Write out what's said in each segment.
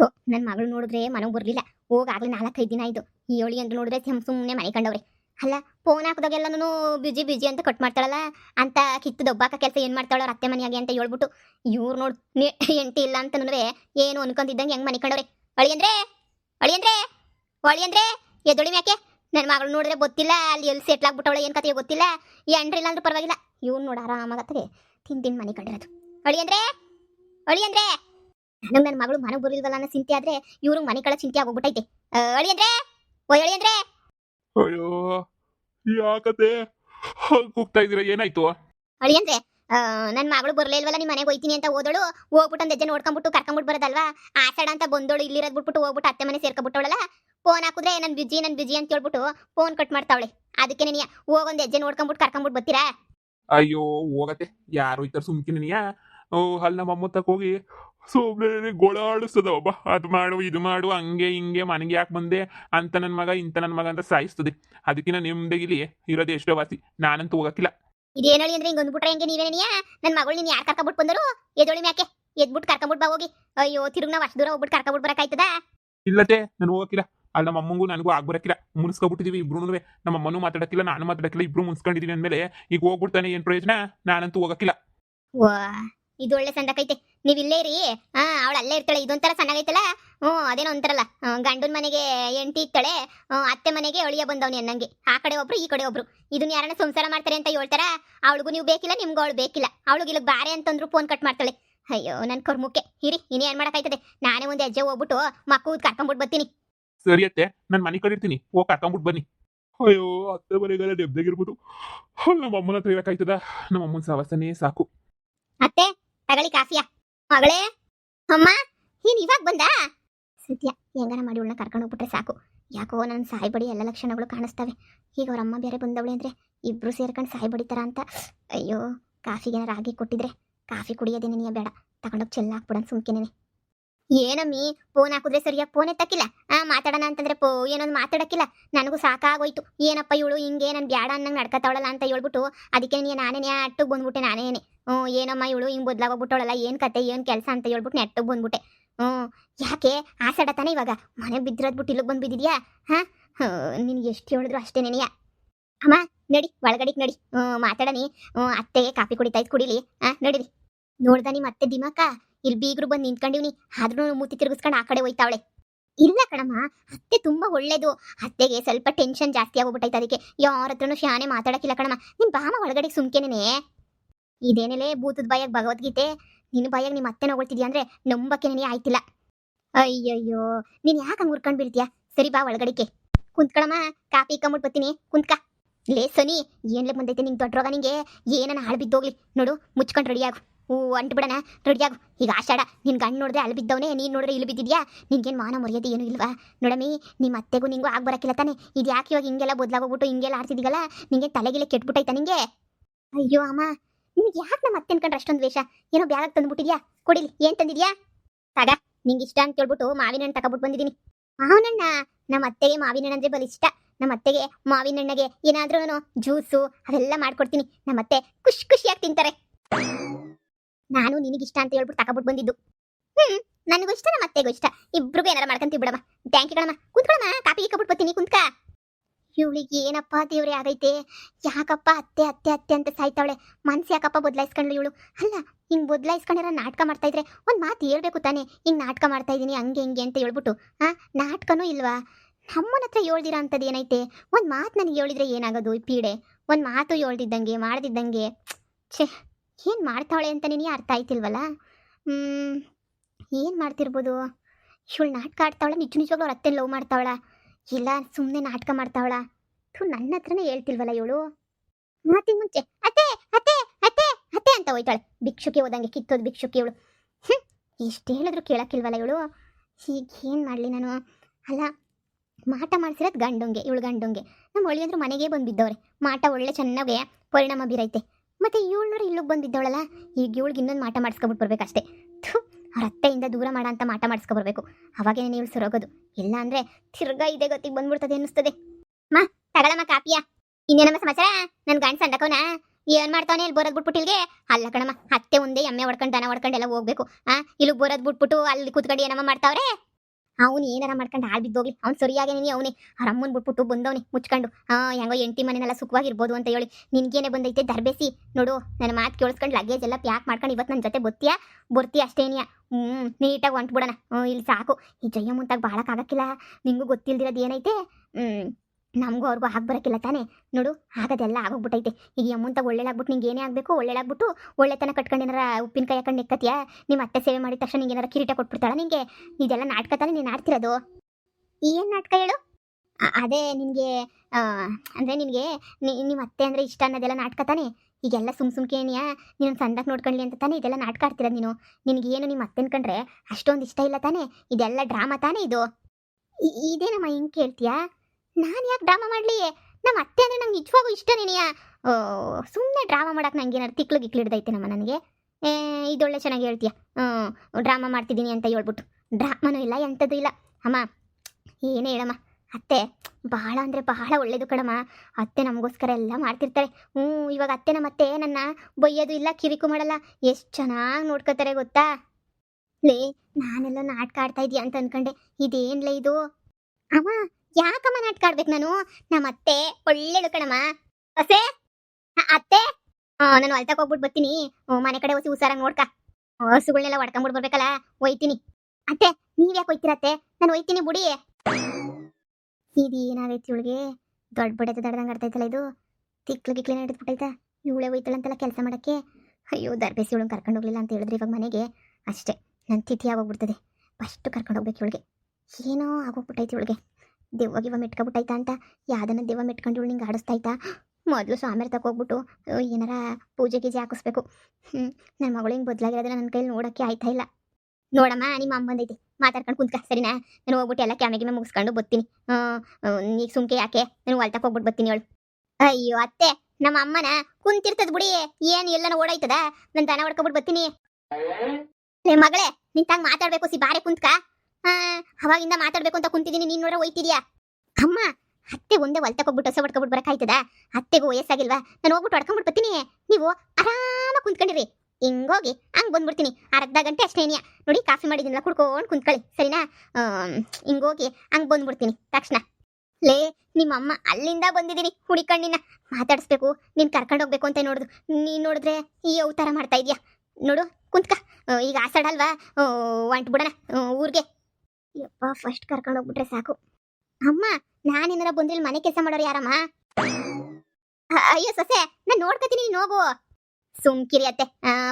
ಥೋ ನನ್ನ ಮಗಳು ನೋಡಿದ್ರೆ ಮನೆಗೆ ಬರಲಿಲ್ಲ. ಹೋಗಾಗಲೇ ನಾಲ್ಕೈದು ದಿನ ಆಯ್ತು. ಈ ಹೋಳಿ ಅಂತ ನೋಡಿದ್ರೆ ಸುಮ್ ಸುಮ್ಮನೆ ಮನೆ ಕಂಡವ್ರೆ. ಅಲ್ಲ ಫೋನ್ ಹಾಕಿದಾಗೆಲ್ಲನೂ ಬಿಜಿ ಬಿಜಿ ಅಂತ ಕಟ್ ಮಾಡ್ತಾಳಲ್ಲ? ಅಂತ ಕಿತ್ತು ದೊಬ್ಬಾಕ ಕೆಲಸ ಏನು ಮಾಡ್ತಾಳ ಅತ್ತೆ ಮನೆಯಾಗೆ ಅಂತ ಹೇಳ್ಬಿಟ್ಟು ಇವ್ರು ನೋಡ್ ಎಂಟಿ ಇಲ್ಲ ಅಂತನೂ ಏನು ಅನ್ಕೊಂಡಿದ್ದಂಗೆ ಹೆಂಗ್ ಮನೆ ಕಂಡವ್ರೆ? ಅಳಿ ಅಂದ್ರೆ ಅಳಿ ಅಂದ್ರೆ ಅಂದ್ರೆ, ಎದೊಳಿ ಮ್ಯಾಕೆ? ನನ್ನ ಮಗಳು ನೋಡಿದ್ರೆ ಗೊತ್ತಿಲ್ಲ, ಅಲ್ಲಿ ಎಲ್ಲಿ ಸೆಟ್ಲ್ ಆಗ್ಬಿಟ್ಟವಳೆ ಏನು ಕತೆ ಗೊತ್ತಿಲ್ಲ. ಎಂಟ್ರಿಲ್ಲ ಅಂದ್ರೆ ಪರವಾಗಿಲ್ಲ. ಇವ್ನು ನೋಡ ಆರಾಮಾಗತ್ತೆ ತಿನ್ ತಿನ್ ಮನೆ ಕಂಡಿರೋದು. ಅಳಿ ಅಂದ್ರೆ ಅಳಿ ನನ್ ನನ್ನ ಮಗಳು ಮನೆಗೆ ಬರಲಿಲ್ವಲ್ಲ ಅನ್ನೋ ಚಿಂತೆ ಆದ್ರೆ ಇವ್ರಿಗೆ ಮನೆ ಕಳ ಚಿಂತೆ ಆಗೋಗ್ಬಿಟ್ಟೈತೆ. ಆ, ಅಳಿ ಅಂದ್ರೆ? ಓಯ್ ಅಳಿ ಅಂದ್ರೆ? ಅಯ್ಯೋ ಯಾಕತೆ ಹೋಗ್ತಾ ಇದೀರ ಏನಾಯ್ತು? ಅಳಿ ಅಂದ್ರೆ ನನ್ನ ಮಗಳು ಬರಲೇ ಇಲ್ವಲ್ಲ ನಿಮ್ಮ ಮನೆಗೆ ಹೋಯ್ತೀನಿ ಅಂತ ಓದೋಳು ಹೋಗ್ಬಿಟ್ಟು ಒಂದು ಹೆಜ್ಜೆ ನೋಡ್ಕೊಂಬಿಟ್ಟು ಕರ್ಕೊಂಬಿಟ್ಟು ಬರೋದಲ್ವಾ? ಆಸಡ ಅಂತ ಬಂದೋಳು ಇಲ್ಲಿರೋದು ಬಿಟ್ಬಿಟ್ಟು ಹೋಗ್ಬಿಟ್ಟು ಅತ್ತೆ ಮನೆ ಸೇರ್ಕೊಬಿಟ್ಟವಳಲ್ಲ ಫೋನ್ ಹಾಕಿದ್ರೆ ನನ್ ಬಿಜಿ ನನ್ ಬಿಜಿ ಅಂತ ಹೇಳ್ಬಿಟ್ಟು ಫೋನ್ ಕಟ್ ಮಾಡ್ತಾವಳೆ. ಅದಕ್ಕೆ ನೀನು ಹೋಗೊಂದು ಹೆಜ್ಜೆ ನೋಡ್ಕೊಂಬಿಟ್ಟು ಕರ್ಕೊಂಬಿಟ್ಟು ಬರ್ತೀರಾ? ಅಯ್ಯೋ ಹೋಗತ್ತೆ. ಯಾರು ಇತರ ಸುಮ್ಕಿನ ಓ ಅಲ್ಲಿ ನಮ್ಮ ಅಮ್ಮ ಹೋಗಿ. ಸುಮ್ಮನೆ ಗೋಳಾಡಿಸ್ತದ. ಒಬ್ಬ ಅದು ಮಾಡು ಇದು ಮಾಡು ಹಂಗೆ ಹಿಂಗೆ ಮನೆಗೆ ಯಾಕೆ ಬಂದೆ? ಅಂತ ನನ್ನ ಮಗ ಇಂತ ನನ್ನ ಮಗ ಅಂತ ಸಾಯಿಸ್ತದೆ. ಅದಕ್ಕಿಂತ ಇಲ್ಲಿ ಇರೋದು ಎಷ್ಟೋ ವಾಸಿ. ನಾನಂತೂ ಹೋಗಕ್ಕಿಲ್ಲ. ಇದೇನು ಹೇಳಿ ಅಂದ್ರೆ ಹಿಂಗೆ ಅಂದ್ಬಿಟ್ರೆ ಹೆಂಗೆ ನೀವೇನೇ ನನ್ನ ಮಗಳು ನೀನು ಯಾರು ಕರ್ಕೊಂಬಿಟ್ಟು ಬಂದರು? ಎದೊಳಿ ಮ್ಯಾಕೆ? ಎದ್ಬಿಟ್ಟು ಕರ್ಕೊಂಬಿಟ್ಟು ಬಾ ಹೋಗಿ. ಅಯ್ಯೋ ತಿರುಗಿ ನಾವು ಅಷ್ಟು ದೂರ ಹೋಗ್ಬಿಟ್ಟು ಕರ್ಕೊಂಬಿಟ್ಟು ಬರಕಾಯ್ತದ ಇಲ್ಲತೆ ನಾನು ಹೋಗಕ್ಕಿಲ್ಲ. ಅಲ್ಲಿ ನಮ್ಮ ಅಮ್ಮಂಗೂ ನನಗೂ ಆಗ್ಬರಕ್ಕಿಲ್ಲ ಮುನ್ಸ್ಕೊಬಿಟ್ಟಿದೀವಿ ಇಬ್ರು ನಮ್ಮ ಅಮ್ಮನೂ ಮಾತಾಡಕ್ಕಿಲ್ಲ ನಾನು ಮಾತಾಡಕ್ಕಿಲ್ಲ ಇಬ್ರು ಮುನ್ಸ್ಕೊಂಡಿದೀವಿ ಅಂದಮೇಲೆ ಈಗ ಹೋಗ್ಬಿಡ್ತಾನೆ ಏನು ಪ್ರಯೋಜನ? ನಾನಂತೂ ಹೋಗಕ್ಕಿಲ್ಲ. ವಾ. ಇದು ಒಳ್ಳೆ ಸಂದಕೈತೆ ನೀವು ಇಲ್ಲೇ ರೀ ಹಾ ಅವಳು ಅಲ್ಲೇ ಇರ್ತಾಳೆ. ಇದೊಂಥರ ಸಣ್ಣಗೈತಲ್ಲ? ಹ್ಞೂ ಅದೇನೋ ಒಂಥರಲ್ಲ. ಗಂಡನ ಮನೆಗೆ ಎಂಟಿ ಇತ್ತಳೆ ಅತ್ತೆ ಮನೆಗೆ ಅಳಿಯ ಬಂದವನಿ ಅನ್ನಂಗೆ. ಆ ಕಡೆ ಒಬ್ರು ಈ ಕಡೆ ಒಬ್ರು. ಇದನ್ನ ಯಾರನ್ನ ಸಂಸಾರ ಮಾಡ್ತಾರೆ ಅಂತ ಹೇಳ್ತಾರ? ಅವಳಿಗೂ ನೀವು ಬೇಕಿಲ್ಲ ನಿಮ್ಗೂ ಅವಳು ಬೇಕಿಲ್ಲ. ಅವಳಿಗೆ ಇಲ್ಲಿಗೆ ಬಾರೆ ಅಂತಂದ್ರು ಫೋನ್ ಕಟ್ ಮಾಡ್ತಾಳೆ. ಅಯ್ಯೋ ನನ್ ಕರ್ಮುಕ್ಕೆ. ಇರಿ ಇನ್ನೇನು ಏನ್ ಮಾಡಕ್ಕಾಯ್ತದೆ? ನಾನೇ ಒಂದು ಹೆಜ್ಜೆ ಹೋಗ್ಬಿಟ್ಟು ಮಕ್ಕಳು ಕರ್ಕೊಂಡ್ಬಿಟ್ಟು ಬರ್ತೀನಿ. ಸರಿ ಅತ್ತೆ ನಾನು ಮನೆ ಕಡೆ ಇರ್ತೀನಿ. ಹೋಗಿ ಕರ್ಕೊಂಬಿಟ್ಟು ಬನ್ನಿ. ಅಯ್ಯೋ ಅತ್ತೆ ಮನೆಗೆಲ್ಲ ಡೆಬ್ದಾಗಿರ್ಬೋದು ನಮ್ಮ ಅಮ್ಮನ ಹತ್ರ ಇರಕ್ಕಾಯ್ತದ ನಮ್ಮ ಅಮ್ಮನ ಸವಸನೆ ಸಾಕು. ಅತ್ತೆ ತಗಳಿ ಕಾಫಿಯಾ. ಮಗಳೇ, ಅಮ್ಮ, ಏನ್ ಇವಾಗ ಬಂದ? ಸತ್ಯ ಹೆಂಗಾರ ಮಾಡಿ ಉಳ್ನ ಕರ್ಕೊಂಡು ಹೋಗ್ಬಿಟ್ರೆ ಸಾಕು. ಯಾಕೋ ನನ್ನ ಸಾಯ್ಬಡಿ ಎಲ್ಲ ಲಕ್ಷಣಗಳು ಕಾಣಿಸ್ತವೆ. ಈಗ ಅವ್ರ ಅಮ್ಮ ಬೇರೆ ಬಂದವಳೆ ಅಂದ್ರೆ ಇಬ್ರು ಸೇರ್ಕೊಂಡು ಸಾಯ್ಬಡಿತಾರ ಅಂತ. ಅಯ್ಯೋ ಕಾಫಿಗೆ ರಾಗಿ ಕೊಟ್ಟಿದ್ರೆ ಕಾಫಿ ಕುಡಿಯೋದೆ ನಿನಗೆ ಬೇಡ. ತಗೊಂಡೋಗಿ ಚೆಲ್ಲ ಹಾಕ್ಬಿಡನ್ ಸುಮ್ಕಿನೇ ಏನಮ್ಮಿ ಫೋನ್ ಹಾಕಿದ್ರೆ ಸರಿಯಾಗಿ ಫೋನ್ ಎತ್ತಕ್ಕಿಲ್ಲ? ಆ, ಮಾತಾಡೋಣ ಅಂತಂದ್ರೆ ಪೋ, ಏನೊಂದು ಮಾತಾಡಕ್ಕಿಲ್ಲ. ನನಗೂ ಸಾಕಾಗೋಯ್ತು. ಏನಪ್ಪ ಇವಳು, ಹಿಂಗೆ ನಾನು ಬ್ಯಾಡ ಅನ್ನಂಗೆ ನಡ್ಕತಾವಳಲ್ಲ ಅಂತ ಹೇಳ್ಬಿಟ್ಟು ಅದಕ್ಕೆ ನಾನೇ ಅಟ್ಟು ಬಂದ್ಬಿಟ್ಟೆ ನಾನೇನೆ. ಹ್ಞೂ, ಏನಮ್ಮ ಇವಳು ಹಿಂಗೆ ಬದಲಾಗೋಗ್ಬಿಟ್ಟವಳಲ್ಲ, ಏನು ಕತೆ, ಏನು ಕೆಲಸ ಅಂತ ಹೇಳ್ಬಿಟ್ಟು ನೆಟ್ಟಗೆ ಬಂದ್ಬಿಟ್ಟೆ. ಹ್ಞೂ, ಯಾಕೆ? ಆಸಡ ಇವಾಗ. ಮನೆ ಬಿದ್ದಿರೋದ್ಬಿಟ್ಟು ಇಲ್ಲಿಗೆ ಬಂದು ಬಿದ್ದಿದ್ಯಾ? ಹಾಂ? ನಿನಗೆ ಎಷ್ಟು ಹೇಳಿದ್ರು ಅಷ್ಟೇ ನೆನೆಯ. ಅಮ್ಮ, ನಡಿ, ಒಳಗಡಿಗೆ ನಡಿ. ಹ್ಞೂ ಮಾತಾಡನಿ ಹ್ಞೂ ಅತ್ತೆಗೆ ಕಾಫಿ ಕುಡಿತಾ ಇದ್ದು ಕುಡಿಲಿ. ಹಾಂ ನಡೀರಿ ನೋಡ್ದ ನಿಮ್ಮ ಅತ್ತೆ ದಿಮಾಕ ಇಲ್ಲಿ ಬೀಗರು ಬಂದು ನಿಂತ್ಕೊಂಡಿವ್ನಿ. ಆದ್ರೂ ಮೂತಿ ತಿರುಗಿಸ್ಕೊಂಡು ಆ ಕಡೆ ಹೋಯ್ತಾವಳೆ. ಇಲ್ಲ ಕಣಮ್ಮ, ಅತ್ತೆ ತುಂಬಾ ಒಳ್ಳೇದು. ಅತ್ತೆಗೆ ಸ್ವಲ್ಪ ಟೆನ್ಷನ್ ಜಾಸ್ತಿ ಆಗೋಗ್ಬಿಟ್ಟೈತೆ ಅದಕ್ಕೆ. ಯಾರ ಹತ್ರನೂ ಶಾನೆ ಮಾತಾಡೋಕ್ಕಿಲ್ಲ ಕಣಮ್ಮ. ನಿನ್ನ ಬಾಮ ಒಳಗಡೆ ಸುಮ್ಕೆನೇನೆ. ಇದೇನೇಲೆ ಭೂತದ ಬಾಯಾಗ ಭಗವದ್ಗೀತೆ? ನಿನ್ನ ಬಾಯಾಗ ನಿಮ್ಮ ಅತ್ತೆ ನೋಗೊಳ್ತಿದ್ಯಾ ಅಂದ್ರೆ ನಂಬಕ್ಕೆ ನನಗೆ ಆಯ್ತಿಲ್ಲ. ಅಯ್ಯಯ್ಯೋ, ನೀನ್ ಯಾಕೆ ಹಂಗ ಉರ್ಕೊಂಡ್ ಬೀಳ್ತೀಯ? ಸರಿ ಬಾ ಒಳಗಡಿಕೆ ಕುಂತ್ಕೊಳಮ್ಮ ಕಾಫಿ ಕಮ್ಮುಟ್ ಬರ್ತೀನಿ. ಕುಂತ್ಕ. ಲೇ ಸನಿ, ಏನ್ಲೆ ಬಂದೈತೆ ನಿಂಗೆ ದೊಡ್ಡರೋಗ ನಿಂಗೆ? ಏನನ್ನ ಹಾಳು ಬಿದ್ದೋಗ್ಲಿ. ನೋಡು, ಮುಚ್ಕೊಂಡು ರೆಡಿಯಾಗು ಹೂ ಅಂಟು ಬಿಡಣ ರೆಡಿಯಾಗು ಈಗ ಆಷಾಢ. ನಿನ್ ಗಂಡು ನೋಡಿದ್ರೆ ಅಲ್ಲಿ ಬಿದ್ದವನೇ. ನೀನು ನೋಡಿದ್ರೆ ಇಲ್ಲಿ ಬಿದ್ದಿದ್ಯಾ? ನಿನ್ಗೇನು ಮಾನ ಮರ್ಯಾದೆ ಏನು ಇಲ್ವಾ? ನೋಡಮ್ಮಿ ನಿಮ್ಮ ಅತ್ತೆಗೂ ನಿಂಗೂ ಆಗ ಬರಕ್ಕಿಲ್ಲ ತಾನೆ. ಇದು ಯಾಕೆ ಇವಾಗ ಹಿಂಗೆಲ್ಲ ಬದಲಾಗೋಗ್ಬಿಟ್ಟು ಹಿಂಗೆಲ್ಲ ಆಡ್ತಿದ್ದೀಗಲ್ಲ ನಿಂಗೆ ತಲೆಗಿಲೆ ಕೆಟ್ಬಿಟ್ಟೈತ ನಿಂಗೆ? ಅಯ್ಯೋ, ಅಮ್ಮ. ನಿಮ್ಗೆ ಯಾಕೆ ನಮ್ಮ ಅತ್ತೆ ಅನ್ಕೊಂಡ್ರೆ ಅಷ್ಟೊಂದು ವೇಷ ಏನೋ ಬ್ಯಾಗ್ ತಂದ್ಬಿಟ್ಟಿದ್ಯಾ? ಕೊಡಿಲಿ, ಏನ್ ತಂದಿದ್ಯಾ? ತಗ, ನಿಂಗೆ ಇಷ್ಟ ಅಂತ ಹೇಳ್ಬಿಟ್ಟು ಮಾವಿನ ಹಣ್ಣು ತಗೊಬಿಟ್ಟು ಬಂದಿದ್ದೀನಿ ಮಾವನಣ್ಣ ನಮ್ಮ ಅತ್ತೆಗೆ ಮಾವಿನ ಹಣ್ಣು ಅಂದ್ರೆ ಬಲಿ ಇಷ್ಟ. ನಮ್ಮ ಅತ್ತೆಗೆ ಮಾವಿನ ಹಣ್ಣಗೆ ಏನಾದ್ರೂ ಜ್ಯೂಸು ಅದೆಲ್ಲ ಮಾಡ್ಕೊಡ್ತೀನಿ. ನಮ್ಮ ಅತ್ತೆ ಖುಷಿ ಖುಷಿಯಾಗಿ ತಿಂತಾರೆ. ನಾನು ನಿನಗಿಷ್ಟ ಅಂತ ಹೇಳ್ಬಿಟ್ಟು ತಗೊಬಿಟ್ಟು ಬಂದಿದ್ದು. ಹ್ಮ್, ನನಗೂ ಇಷ್ಟ ನಮ್ಮ ಅತ್ತೆಗೂ ಇಷ್ಟ. ಇಬ್ರಿಗೂ ಏನಾರ ಮಾಡ್ಕೊಂತೀವಿ ಬಿಡಮ್ಮ. ಥ್ಯಾಂಕ್ ಯು ಕಣಮ್ಮ. ಕುಂತ್ಕೊಳಮ್ಮ ಕಾಪಿ ಕಬಿಟ್ಟು ಬರ್ತೀನಿ. ಕುಂತ್ಕ. ಇವಳಿಗೆ ಏನಪ್ಪ ದೇವ್ರೆ ಆಗೈತೆ? ಯಾಕಪ್ಪ ಅತ್ತೆ ಅತ್ತೆ ಅತ್ತೆ ಅಂತ ಸಾಯ್ತಾವಳೆ? ಮನ್ಸು ಯಾಕಪ್ಪ ಬದಲಾಯಿಸ್ಕೊಂಡ್ಳು ಇವಳು? ಅಲ್ಲ, ಹಿಂಗೆ ಬದಲಾಯಿಸ್ಕೊಂಡಿರೋ ನಾಟಕ ಮಾಡ್ತಾ ಇದ್ರೆ ಒಂದು ಮಾತು ಹೇಳ್ಬೇಕು ತಾನೆ? ಹಿಂಗೆ ನಾಟಕ ಮಾಡ್ತಾ ಇದೀನಿ, ಹಂಗೆ, ಹಿಂಗೆ ಅಂತ ಹೇಳ್ಬಿಟ್ಟು, ಆ? ನಾಟಕನೂ ಇಲ್ವಾ? ನಮ್ಮನ ಹತ್ರ ಹೇಳ್ದಿರ ಅಂತದ್ ಏನೈತೆ? ಒಂದು ಮಾತು ನನಗೆ ಹೇಳಿದ್ರೆ ಏನಾಗೋದು ಈ ಪೀಡೆ? ಒಂದು ಮಾತು ಹೇಳ್ದಿದ್ದಂಗೆ, ಮಾಡ್ದಿದ್ದಂಗೆ, ಛೇ, ಏನು ಮಾಡ್ತಾವಳೆ ಅಂತ ನಿನಗೆ ಅರ್ಥ ಆಯ್ತಿಲ್ವಲ್ಲ? ಏನ್ ಮಾಡ್ತಿರ್ಬೋದು? ಇವಳು ನಾಟಕ ಆಡ್ತಾವಳೆ, ನಿಜ ನಿಜವಾಗ್ಲೂ ಅವ್ರ ಅತ್ತೆ ಲವ್ ಮಾಡ್ತಾವಳ? ಇಲ್ಲ ಸುಮ್ಮನೆ ನಾಟಕ ಮಾಡ್ತಾವಳ. ಥು, ನನ್ನ ಹತ್ರನೇ ಹೇಳ್ತಿಲ್ವಲ್ಲ ಇವಳು? ಮಾತಿಗೆ ಮುಂಚೆ, ಅತ್ತೆ ಅತ್ತೆ ಅತ್ತೆ ಅತ್ತೆ ಅಂತ ಹೋಯ್ತಾಳೆ. ಭಿಕ್ಷುಕಿ ಹೋದಂಗೆ ಕಿತ್ತೋದು ಭಿಕ್ಷುಕಿ ಇವಳು. ಹ್ಮ್ ಎಷ್ಟು ಹೇಳಿದ್ರು ಕೇಳಕ್ಕಿಲ್ವಲ್ಲ ಇವಳು? ಏನು ಮಾಡಲಿ ನಾನು? ಅಲ್ಲ, ಮಾಟ ಮಾಡಿಸಿರೋದು ಗಂಡುಂಗೆ, ಇವಳು ಗಂಡುಂಗೆ. ನಮ್ಮ ಒಳ್ಳೆ ಅಂದ್ರೆ ಮನೆಗೆ ಬಂದಿದ್ದವ್ರೆ. ಮಾಟ ಒಳ್ಳೆ ಚೆನ್ನಾಗೆ ಪರಿಣಾಮ ಬೀರೈತೆ. ಮತ್ತೆ ಇವಳು ಇಲ್ಲಿಗೆ ಬಂದಿದ್ದವಳಲ್ಲ? ಈಗ ಇವಳಿಗೆ ಇನ್ನೊಂದು ಮಾಟ ಮಾಡಿಸ್ಕೊಬಿಟ್ಟು ಬರ್ಬೇಕಷ್ಟೇ. ಥು ಅವ್ರ ದೂರ ಮಾಡ ಅಂತ ಮಾಟ ಮಾಡಿಸ್ಕೊಬರ್ಬೇಕು ಅವಾಗೇನೆ ನೀವು ಸುರೋಗೋದು. ಇಲ್ಲ ಅಂದ್ರೆ ತಿರ್ಗಾ ಇದೆ ಗೊತ್ತಿಗೆ ಬಂದ್ಬಿಡ್ತದೆ ಅನ್ನಿಸ್ತದೆ. ಮಾ, ತಗಳಮ್ಮ ಕಾಪಿಯ. ಇನ್ನೇನಮ್ಮ ಸಮಾಚಾರ? ನನ್ ಗಂಡ ಸಂಡಕವನ ಏನ್ ಮಾಡ್ತಾವನೆ? ಇಲ್ಲಿ ಬೋರದ್ ಬಿಟ್ಬಿಟ್ಟು ಇಲ್ಲಿಗೆ ಅಲ್ಲ ಕಣಮ್ಮ, ಅತ್ತೆ ಒಂದೇ ಎಮ್ಮೆ ಹೊಡ್ಕೊಂಡು ದನ ಹೊಡ್ಕೊಂಡು ಎಲ್ಲ ಹೋಗ್ಬೇಕು. ಆ ಇಲ್ಲಿ ಬೋರದ್ ಬಿಟ್ಬಿಟ್ಟು ಅಲ್ಲಿ ಕೂತ್ಕೊಂಡು ಏನಮ್ಮ ಮಾಡ್ತಾವ್ರೆ? ಅವ್ನು ಏನಾರ ಮಾಡ್ಕೊಂಡು ಹಾಳು ಬಿದ್ದೋಗ್ಲಿ. ಅವ್ನು ಸರಿಯಾಗಿ ನೀನು ಅವನೇ. ಅರಮ್ಮನ್ ಬಿಟ್ಬಿಟ್ಟು ಬಂದವನೇ ಮುಚ್ಕೊಂಡು. ಆ, ಹೆಂಗೋ ಎಂಟಿ ಮನೆನೆಲ್ಲ ಸುಖವಾಗಿರ್ಬೋದು ಅಂತ ಹೇಳಿ. ನಿನ್ಗೇನೆ ಬಂದೈತೆ ದರ್ಬೇಸಿ ನೋಡು, ನನ್ನ ಮಾತು ಕೇಳಿಸ್ಕೊಂಡು ಲಗೇಜ್ ಎಲ್ಲ ಪ್ಯಾಕ್ ಮಾಡ್ಕೊಂಡು ಇವತ್ತು ನನ್ನ ಜೊತೆ ಬತ್ತೀಯಾ ಬರ್ತೀಯ ಅಷ್ಟೇನಿಯಾ ಹ್ಞೂ ನೀಟಾಗಿ ಹೊಂಟ್ಬಿಡೋಣ. ಇಲ್ಲಿ ಸಾಕು. ಈ ಜಯ್ಯ ಮುಂತಾಗ ಬಾಳಕ್ಕಾಗಕ್ಕಿಲ್ಲ ನಿಂಗೂ ಗೊತ್ತಿಲ್ದಿರೋದು ಏನೈತೆ? ಹ್ಞೂ ನಮಗೂ ಅವ್ರಿಗೂ ಆಗಿ ಬರೋಕ್ಕಿಲ್ಲ ತಾನೇ? ನೋಡು, ಆಗೋದೆಲ್ಲ ಆಗೋಗ್ಬಿಟ್ಟೈತೆ. ಈಗ ಯಮ್ಮಂತಾಗ ಒಳ್ಳೆಲಾಗ್ಬಿಟ್ಟು ನಿಂಗೆ ಏನೇ ಆಗಬೇಕು ಒಳ್ಳೆಲಾಗ್ಬಿಟ್ಟು ಒಳ್ಳೆತನ ಕಟ್ಕೊಂಡು ಏನಾರ ಉಪ್ಪಿನಕಾಯಿ ಹಾಕೊಂಡು ನೆಕ್ಕತ್ಯಾ? ನಿಮ್ಮ ಅತ್ತೆ ಸೇವೆ ಮಾಡಿದ ತಕ್ಷಣ ನಿಂಗೆ ಏನಾರ ಕಿರೀಟ ಕೊಟ್ಬಿಡ್ತಾಳ ನಿಂಗೆ? ಇದೆಲ್ಲ ನಾಟಕ ತಾನೇ ನೀನು ಆಡ್ತಿರೋದು? ಏನು ನಾಟಕ ಹೇಳು? ಅದೇ ನಿನಗೆ ಅಂದರೆ ನಿನಗೆ ನಿಮ್ಮ ಅತ್ತೆ ಅಂದರೆ ಇಷ್ಟ ಅನ್ನೋದೆಲ್ಲ ನಾಟಕ ತಾನೇ? ಈಗೆಲ್ಲ ಸುಮ್ ಸುಮ್ಕೇನಿಯಾ ನೀನು ಸಂದಕ್ಕೆ ನೋಡ್ಕೊಳ್ಳಿ ಅಂತ ತಾನೇ ಇದೆಲ್ಲ ನಾಟಕ ಆಡ್ತಿರೋದು ನೀನು? ನಿನಗೇನು ನಿಮ್ಮ ಅತ್ತೆ ಅನ್ಕೊಂಡ್ರೆ ಅಷ್ಟೊಂದು ಇಷ್ಟ ಇಲ್ಲ ತಾನೇ? ಇದೆಲ್ಲ ಡ್ರಾಮಾ ತಾನೇ ಇದು? ಇದೇನಮ್ಮ ಹಿಂಗೆ ಕೇಳ್ತೀಯಾ? ನಾನು ಯಾಕೆ ಡ್ರಾಮಾ ಮಾಡಲಿ? ನಮ್ಮ ಅತ್ತೆ ಅಂದರೆ ನಂಗೆ ನಿಜವಾಗೂ ಇಷ್ಟ ನೀನಿಯಾ. ಸುಮ್ಮನೆ ಡ್ರಾಮಾ ಮಾಡಕ್ಕೆ ನಂಗೆ ಏನಾರು ತಿಕ್ಲು ಗಿಕ್ಲು ಹಿಡ್ದೈತೆ ನಮ್ಮ ನನಗೆ ಏ, ಇದೊಳ್ಳೆ ಚೆನ್ನಾಗಿ ಹೇಳ್ತೀಯ. ಡ್ರಾಮಾ ಮಾಡ್ತಿದ್ದೀನಿ ಅಂತ ಹೇಳ್ಬಿಟ್ಟು. ಡ್ರಾಮಾನೂ ಇಲ್ಲ ಎಂಥದ್ದು ಇಲ್ಲ. ಅಮ್ಮ ಏನೇ ಹೇಳಮ್ಮ. ಅತ್ತೆ ಬಹಳ ಅಂದರೆ ಬಹಳ ಒಳ್ಳೇದು ಕಣಮ್ಮ. ಅತ್ತೆ ನಮಗೋಸ್ಕರ ಎಲ್ಲ ಮಾಡ್ತಿರ್ತಾರೆ. ಹ್ಞೂ ಇವಾಗ ಅತ್ತೆ ನಮ್ಮ ಅತ್ತೆ ನನ್ನ ಬೊಯ್ಯೋದು ಇಲ್ಲ ಕಿರಿಕು ಮಾಡಲ್ಲ. ಎಷ್ಟು ಚೆನ್ನಾಗಿ ನೋಡ್ಕೋತಾರೆ ಗೊತ್ತಾ? ಲೇ ನಾನೆಲ್ಲ ನಾಟಕ ಆಡ್ತಾ ಇದೀಯ ಅಂತ ಅನ್ಕೊಂಡೆ. ಇದೇನ್ಲೇ ಇದು? ಅಮ್ಮ ಯಾಕಮ್ಮ ನಾಟಕ ಆಡ್ಬೇಕು ನಾನು? ನಮ್ಮ ಅತ್ತೆ ಒಳ್ಳೇಳು ಕಣಮ್ಮ. ಅಸೆ? ಅತ್ತೆ? ನಾನು ಹೊಲ್ತಕ್ಕೆ ಹೋಗ್ಬಿಟ್ಟು ಬರ್ತೀನಿ. ಮನೆ ಕಡೆ ಹೊಸಿ ಹುಷಾರಾಗಿ ನೋಡ್ಕ. ಹಸುಗಳನ್ನೆಲ್ಲ ಹೊಡ್ಕೊಂಬಿಟ್ಟು ಬರ್ಬೇಕಲ್ಲ, ಒಯ್ತೀನಿ. ಅತ್ತೆ, ನೀವ್ ಯಾಕೆ ಒಯ್ತೀರತ್ತೆ ನಾನು ಒಯ್ತೀನಿ ಬುಡಿ. ಇದೇನಾಗೈತಿ ಇವಳಿಗೆ? ದೊಡ್ಡ ಬಡತೆ ದಡ್ದಂಗೆ ಆಡ್ತೈತಲ್ಲ ಇದು. ತಿಕ್ಲು ಗಿಕ್ಲಿನ ಹಿಡಿದ್ಬಿಟ್ಟೈತ. ಇವಳೆ ಒಯ್ತಾಳಂತೆಲ್ಲ ಕೆಲಸ ಮಾಡಕ್ಕೆ. ಅಯ್ಯೋ, ದರ್ಬೇಸಿ ಇವಳನ್ನ ಕರ್ಕೊಂಡು ಹೋಗ್ಲಿಲ್ಲ ಅಂತ ಹೇಳಿದ್ರೆ ಇವಾಗ ಮನೆಗೆ. ಅಷ್ಟೇ ನನ್ನ ತಿಥಿ ಆಗೋಗ್ಬಿಡ್ತದೆ. ಫಸ್ಟ್ ಕರ್ಕೊಂಡು ಹೋಗ್ಬೇಕು ಇವಳಿಗೆ. ಏನೋ ಆಗೋಗ್ಬಿಟ್ಟೈತಿ ಇವಳಿಗೆ. ದೆವ್ವ ಗಿವ್ವ ಮೆಟ್ಕೊಬಿಟ್ಟೈತಾ ಅಂತ. ಯಾವ್ದನ್ನ ದೆವ್ವ ಮೆಟ್ಕೊಂಡು ನಿಂಗೆ ಆಡಿಸ್ತಾಯ್ತಾ? ಮೊದಲು ಸ್ವಾಮಿಯರ್ ತಗೋಗ್ಬಿಟ್ಟು ಏನಾರ ಪೂಜೆ ಗೀಜೆ ಹಾಕಿಸ್ಬೇಕು. ಹ್ಞೂ ನನ್ನ ಮಗಳು ಹಿಂಗೆ ಬದಲಾಗಿರೋದನ್ನ ನನ್ನ ಕೈಲಿ ನೋಡೋಕ್ಕೆ ಆಯ್ತಾ ಇಲ್ಲ. ನೋಡಮ್ಮ ನಿಮ್ಮ ಅಮ್ಮ ಬಂದೈತಿ ಮಾತಾಡ್ಕೊಂಡು ಕುಂತ್ಕ ಸರಿನಾ? ನಾನು ಹೋಗ್ಬಿಟ್ಟು ಎಲ್ಲ ಕ್ಯಾಮೆ ಗಿಮೆ ಮುಗಿಸ್ಕೊಂಡು ಬರ್ತೀನಿ ಈಗ ಸುಮ್ಕೆ ಯಾಕೆ? ನಾನು ಹೊಲ್ತಕ್ಕೆ ಹೋಗ್ಬಿಟ್ಟು ಬರ್ತೀನಿ ಅವಳು ಅಯ್ಯೋ ಅತ್ತೆ ನಮ್ಮ ಅಮ್ಮನ ಕುಂತಿರ್ತದ ಬಿಡಿ. ಏನು ಎಲ್ಲನ ಓಡಾಯ್ತದ? ನನ್ನ ದನ ಹೊಡ್ಕೊಬಿಟ್ಟು ಬರ್ತೀನಿ ಮಗಳೇ ನಿಂತಾಗ ಮಾತಾಡ್ಬೇಕು ಸಿ ಬಾರೆ ಕುಂತ್ಕ. ಅವಾಗಿಂದ ಮಾತಾಡ್ಬೇಕು ಅಂತ ಕುಂತಿದ್ದೀನಿ, ನೀನ್ ನೋಡ್ರೆ ಒಯ್ತಿದ್ಯಾ ಅಮ್ಮ, ಅತ್ತೆ ಒಂದೇ ಹೊಲ್ತಕ್ಕೆ ಹೋಗ್ಬಿಟ್ಟು ಹೊಸ ಹೊಡ್ಕೊಬಿಟ್ಟು ಬರಕಾಯ್ತದ ಅತ್ತೆಗೂ ವಯಸ್ಸಾಗಿಲ್ವಾ? ನಾನು ಹೋಗ್ಬಿಟ್ಟು ಹೊಡ್ಕೊಂಬಿಟ್ಟು ಬರ್ತೀನಿ. ನೀವು ಆರಾಮ ಕುಂತ್ಕೊಂಡಿರಿ. ಹಿಂಗೋಗಿ, ಹಂಗ್ ಬಂದ್ಬಿಡ್ತೀನಿ. ಅರ್ಧ ಗಂಟೆ ಅಷ್ಟೇನಿಯ ನೋಡಿ, ಕಾಫಿ ಮಾಡಿದ್ದೀನಲ್ಲ ಕುಡ್ಕೊಂಡು ಕುಂತ್ಕೊಳ್ಳಿ. ಸರಿನಾ? ಹಿಂಗೋಗಿ, ಹಂಗ್ ಬಂದ್ಬಿಡ್ತೀನಿ. ತಕ್ಷಣ. ಲೇ, ನಿಮ್ಮಮ್ಮ ಅಲ್ಲಿಂದ ಬಂದಿದ್ದೀನಿ. ಹುಡಿಕಣ್ಣಿನ ಮಾತಾಡಿಸ್ಬೇಕು, ನಿನ್ ಕರ್ಕೊಂಡು ಹೋಗ್ಬೇಕು ಅಂತ ನೋಡುದು. ನೀನ್ ನೋಡಿದ್ರೆ ಈ ಅವತಾರ ಮಾಡ್ತಾ ಇದೀಯಾ? ನೋಡು, ಕುಂತ್ಕ. ಈಗ ಆಸಡಲ್ವಾ ಅಲ್ವಾ? ಹೊಂಟ್ ಬಿಡೋಣ ಊರಿಗೆ. ಯಪ್ಪ ಫಸ್ಟ್ ಕರ್ಕೊಂಡು ಹೋಗ್ಬಿಟ್ರೆ ಸಾಕು. ಅಮ್ಮ ನಾನೇನಾರ ಬಂದಿಲ್ಲ ಮನೆ ಕೆಲಸ ಮಾಡೋರು ಯಾರಮ್ಮ? ಅಯ್ಯೋ ಸೊಸೆ, ನಾನು ನೋಡ್ಕೋತೀನಿ ನೀನು ಹೋಗು. ಸುಮ್ಕಿರಿ ಅತ್ತೆ.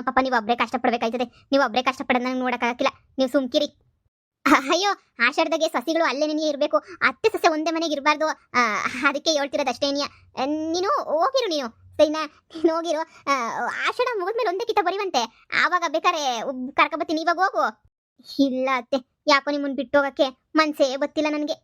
ಪಾಪ ನೀವು ಒಬ್ಬರೇ ಕಷ್ಟಪಡ್ಬೇಕಾಯ್ತದೆ. ನೀವು ಒಬ್ಬರೇ ಕಷ್ಟಪಡೋದು ನಂಗೆ ನೋಡೋಕ್ಕಾಗಕ್ಕಿಲ್ಲ ನೀವು ಸುಮ್ಕಿರಿ ಅಯ್ಯೋ ಆಷಾಢದಾಗೆ ಸಸಿಗಳು ಅಲ್ಲೇ ನೀನು ಇರಬೇಕು. ಅತ್ತೆ ಸೊಸೆ ಒಂದೇ ಮನೆಗೆ ಇರಬಾರ್ದು. ಅದಕ್ಕೆ ಹೇಳ್ತಿರೋದು ಅಷ್ಟೇನಿಯ ನೀನು ಹೋಗಿರು ನೀನು. ಸರಿನಾ? ನೀನು ಹೋಗಿರು. ಆಷಾಢ ಮುಗಿದ್ಮೇಲೆ ಒಂದೇ ಕಿತ್ತ ಬರೀವಂತೆ. ಆವಾಗ ಬೇಕಾರೆ ಕರ್ಕೊಬತ್ತೀನಿ, ಇವಾಗ ಹೋಗು. ಇಲ್ಲ ಅತ್ತೆ. ಯಾಕೋ ನಿಮ್ಮನ್ನ ಬಿಟ್ಟೋಗಕ್ಕೆ ಮನ್ಸೇ ಗೊತ್ತಿಲ್ಲ ನನಗೆ.